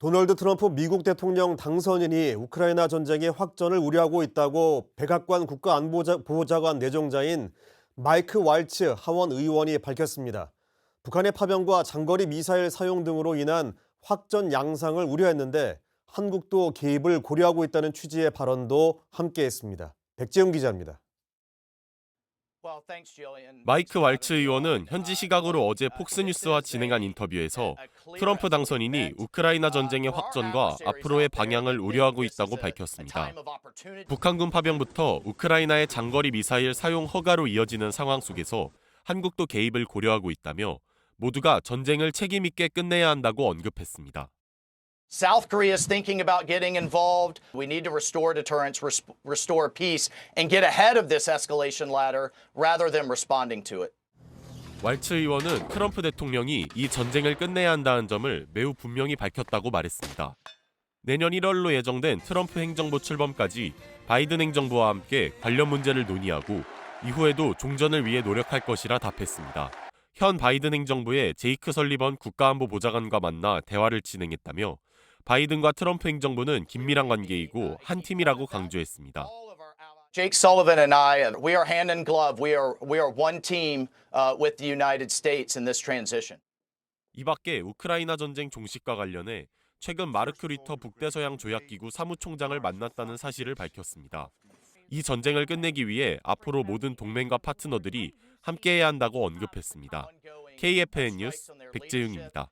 도널드 트럼프 미국 대통령 당선인이 우크라이나 전쟁의 확전을 우려하고 있다고 백악관 국가안보보좌관 내정자인 마이크 왈츠 하원 의원이 밝혔습니다. 북한의 파병과 장거리 미사일 사용 등으로 인한 확전 양상을 우려했는데 한국도 개입을 고려하고 있다는 취지의 발언도 함께했습니다. 백재훈 기자입니다. 마이크 왈츠 의원은 현지 시각으로 어제 폭스뉴스와 진행한 인터뷰에서 트럼프 당선인이 우크라이나 전쟁의 확전과 앞으로의 방향을 우려하고 있다고 밝혔습니다. 북한군 파병부터 우크라이나의 장거리 미사일 사용 허가로 이어지는 상황 속에서 한국도 개입을 고려하고 있다며 모두가 전쟁을 책임 있게 끝내야 한다고 언급했습니다. South Korea is thinking about getting involved. We need to restore deterrence, res- restore peace, and get ahead of this escalation ladder rather than responding to it. 왈츠 의원은 트럼프 대통령이 이 전쟁을 끝내야 한다는 점을 매우 분명히 밝혔다고 말했습니다. 내년 1월로 예정된 트럼프 행정부 출범까지 바이든 행정부와 함께 관련 문제를 논의하고 이후에도 종전을 위해 노력할 것이라 답했습니다. 현 바이든 행정부의 제이크 설리번 국가안보 보좌관과 만나 대화를 진행했다며 바이든과 트럼프 행정부는 긴밀한 관계이고 한 팀이라고 강조했습니다. Jake Sullivan and I, uh, we are hand in glove. We are we are one team uh, with the United States in this transition. 이 밖에 우크라이나 전쟁 종식과 관련해 최근 마르크 리터 북대서양 조약기구 사무총장을 만났다는 사실을 밝혔습니다. 이 전쟁을 끝내기 위해 앞으로 모든 동맹과 파트너들이 함께해야 한다고 언급했습니다. KFN 뉴스 백재윤입니다.